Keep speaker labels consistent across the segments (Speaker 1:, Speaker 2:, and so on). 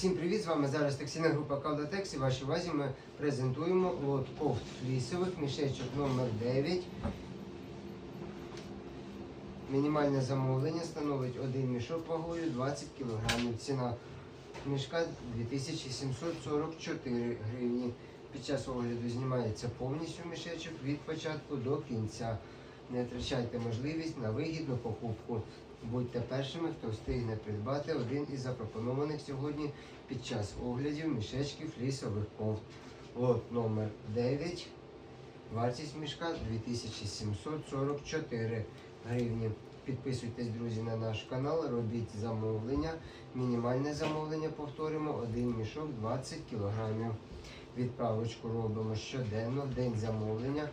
Speaker 1: Всім привіт! З вами зараз текстильна група Кавдатекс і вашій увазі ми презентуємо лот кофт флісових, мішечок номер 9. Мінімальне замовлення становить один мішок вагою 20 кг. Ціна мішка 2744 гривні. Під час огляду знімається повністю мішечок від початку до кінця. Не втрачайте можливість на вигідну покупку. Будьте першими, хто встигне придбати один із запропонованих сьогодні під час оглядів мішечків флісових кофт. Лот номер 9. Вартість мішка 2744 гривні. Підписуйтесь, друзі, на наш канал, робіть замовлення. Мінімальне замовлення повторимо, один мішок 20 кг. Відправочку робимо щоденно, в день замовлення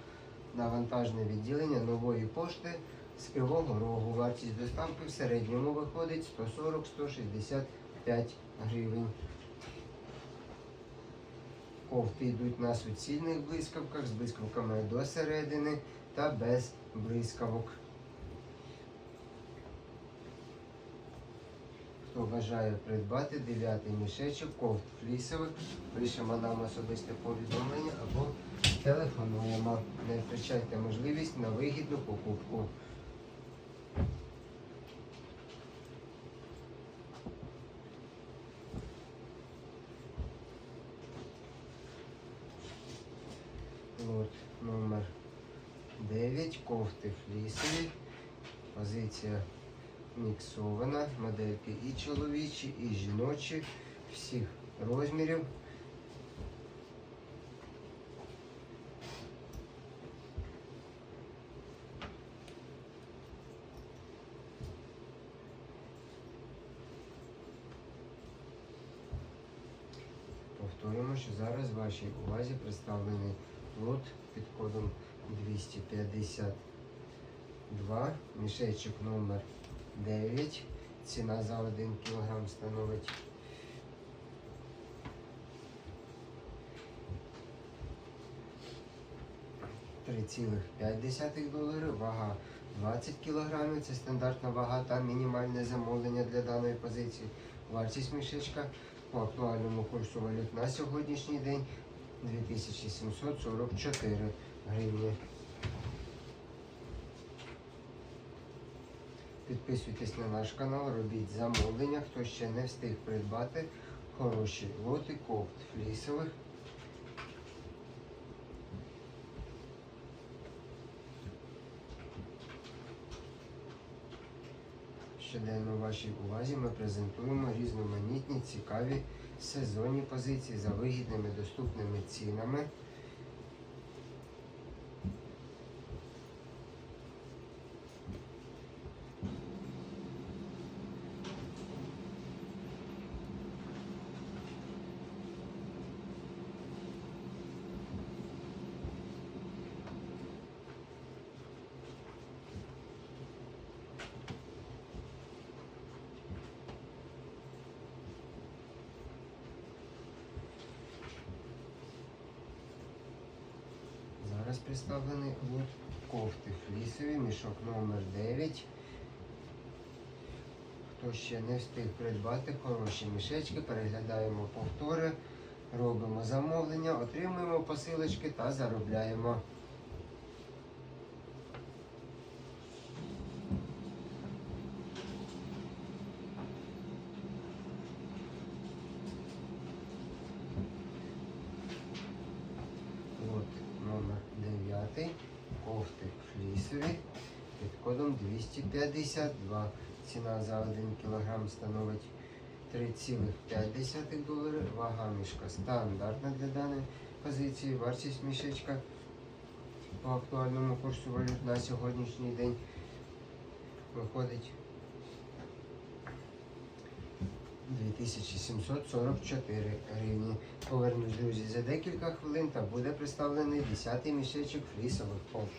Speaker 1: на вантажне відділення нової пошти з Кривого Рогу. Вартість доставки в середньому виходить 140-165 гривень. Кофти йдуть на суцільних блискавках з блискавками до середини та без блискавок. Хто бажає придбати дев'ятий мішечок кофт флісових, пишемо нам особисте повідомлення або телефонуємо. Не втрачайте можливість на вигідну покупку. Лот номер 9, кофти флісові. Позиція міксована. Модельки і чоловічі, і жіночі, всіх розмірів. Повторюємо, що зараз в вашій увазі представлений лот під кодом 252, мішечок номер 9. Ціна за 1 кг становить 3,5 доларів, вага 20 кг, це стандартна вага та мінімальне замовлення для даної позиції. Вартість мішечка по актуальному курсу валют на сьогоднішній день 2744 гривні. Підписуйтесь на наш канал, робіть замовлення, хто ще не встиг придбати хороші лоти кофт флісових. Щоденно вашій увазі ми презентуємо різноманітні, цікаві сезонні позиції за вигідними доступними цінами. Зараз представлений лот кофти флісові, мішок номер 9. Хто ще не встиг придбати хороші мішечки, переглядаємо повтори, робимо замовлення, отримуємо посилочки та заробляємо. Лот номер 9. Кофти флісові під кодом 252. Ціна за 1 кг становить 3,5 доларів. Вага мішка стандартна для даної позиції. Вартість мішечка по актуальному курсу валют на сьогоднішній день виходить 2744 гривні. Повернусь, друзі, за декілька хвилин та буде представлений 10-й мішечок флісових кофт.